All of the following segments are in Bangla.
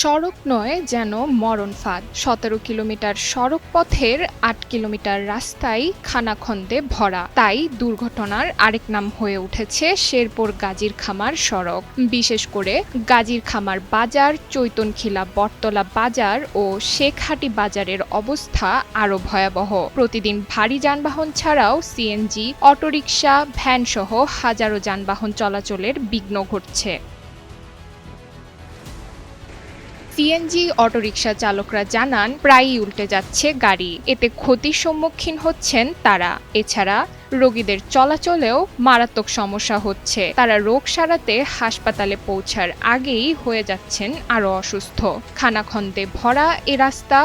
সড়ক নয় যেন মরণ ফাঁদ। সতেরো কিলোমিটার সড়ক পথের আট কিলোমিটার রাস্তায় খানাখন্দে ভরা। তাই দুর্ঘটনার আরেক নাম হয়ে উঠেছে শেরপুর গাজীর খামার সড়ক। বিশেষ করে গাজীর খামার বাজার, চৈতনখিলা বটতলা বাজার ও শেখহাটি বাজারের অবস্থা আরও ভয়াবহ। প্রতিদিন ভারী যানবাহন ছাড়াও সিএনজি, অটোরিকশা, ভ্যানসহ হাজারো যানবাহন চলাচলের বিঘ্ন ঘটছে। সিএনজি অটোরিকশা চালকরা জানান, প্রায়ই উল্টে যাচ্ছে গাড়ি। এতে ক্ষতির সম্মুখীন হচ্ছেন তারা। এছাড়া রোগীদের চলাচলেও মারাত্মক সমস্যা হচ্ছে। তারা রোগ সারাতে হাসপাতালে পৌঁছার আগেই হয়ে যাচ্ছেন আরও অসুস্থ। খানাখন্দে ভরা এ রাস্তা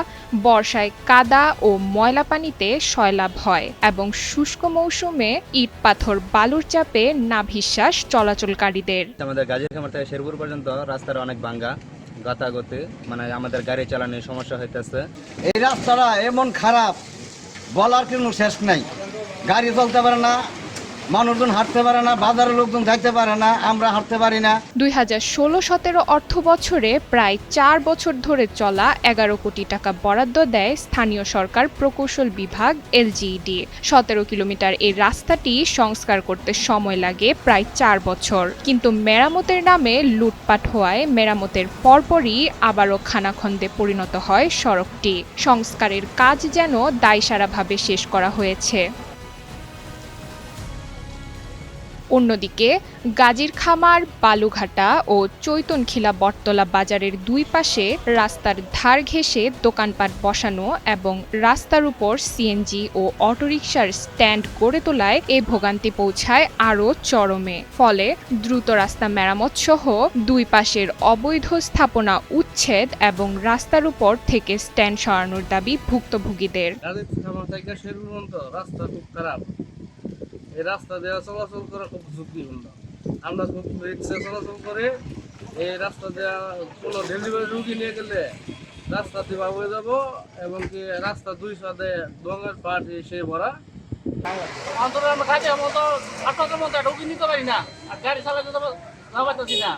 বর্ষায় কাদা ও ময়লা পানিতে সয়লাভ হয় এবং শুষ্ক মৌসুমে ইট পাথর বালুর চাপে নাভিশ্বাস চলাচলকারীদের। আমাদের গাজীর খামার থেকে শেরপুর পর্যন্ত রাস্তার অনেক ভাঙ্গা। গাতাগতি মানে আমাদের গাড়ি চালানোর সমস্যা হইতেছে। এই রাস্তাটা এমন খারাপ, বলার কোনো শেষ নাই। গাড়ি চলতে পারে না হাঁটতে পারে না আমরা হাঁটতে না। দুই হাজার ষোলো সতেরো অর্থ বছরে প্রায় চার বছর ধরে চলা এগারো কোটি টাকা বরাদ্দ দেয় স্থানীয় সরকার প্রকৌশল বিভাগ এলজিইডি সতেরো কিলোমিটার এই রাস্তাটি সংস্কার করতে সময় লাগে প্রায় চার বছর। কিন্তু মেরামতের নামে লুটপাট হওয়ায় মেরামতের পরপরই আবারও খানাখন্দে পরিণত হয় সড়কটি। সংস্কারের কাজ যেন দায়সারাভাবে শেষ করা হয়েছে। অন্যদিকে গাজীর খামার বালুঘাটা ও চৈতনখিলা বটতলা বাজারের দুই পাশে রাস্তার ধার ঘেঁষে দোকানপাট বসানো এবং রাস্তার উপর সিএনজি ও অটোরিকশার স্ট্যান্ড গড়ে তোলায় এ ভোগান্তি পৌঁছায় আরও চরমে। ফলে দ্রুত রাস্তা মেরামত সহ দুই পাশের অবৈধ স্থাপনা উচ্ছেদ এবং রাস্তার উপর থেকে স্ট্যান্ড সরানোর দাবি ভুক্তভোগীদের। রাস্তা খুব খারাপ। এই রাস্তা দেওয়া চলাচল করা খুব ঝুঁকিপূর্ণ। আমরা রিক্সে চলাচল করে এই রাস্তা দেওয়া কোনো ডেলিভারি রুগী নিয়ে গেলে রাস্তা দিয়ে হয়ে যাব এবং কি রাস্তা দুই সাথে ডোঙের পাট এসে ভরা। অন্তত আমরা কাজে মতো না। আর গাড়ি চালাতে লাগাইতেছি না।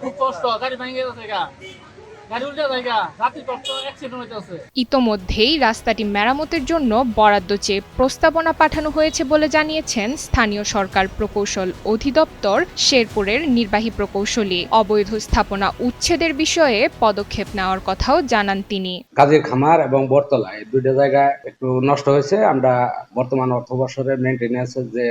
খুব কষ্ট, গাড়ি ভেঙে গেছে গা। ইতোমধ্যেই রাস্তাটি মেরামতের জন্য বরাদ্দ চেয়ে প্রস্তাবনা পাঠানো হয়েছে বলে জানিয়েছেন স্থানীয় সরকার প্রকৌশল অধিদপ্তর শেরপুরের নির্বাহী প্রকৌশলী। অবৈধ স্থাপনা উচ্ছেদের বিষয়ে পদক্ষেপ নেওয়ার কথাও জানান তিনি। কাজের খামার এবং বটতলা এই দুইটা জায়গায় একটু নষ্ট হয়েছে। আমরা বর্তমান অর্থ বছরের মেনটেন্যান্সের যে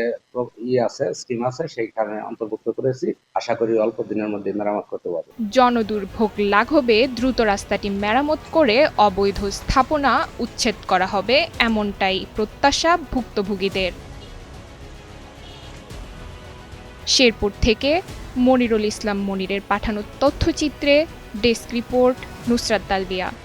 ই আছে স্কিম আছে সেইখানে অন্তর্ভুক্ত করেছি। আশা করি অল্প দিনের মধ্যে মেরামত করতে পারব। জনদুর্ভোগ লাঘবে দ্রুত রাস্তাটি মেরামত করে অবৈধ স্থাপনা উচ্ছেদ করা হবে এমনটাই প্রত্যাশা ভুক্তভোগীদের। শেরপুর থেকে মনিরুল ইসলাম মনিরের পাঠানো তথ্যচিত্রে ডেস্ক রিপোর্ট নুসরাত তালবিয়া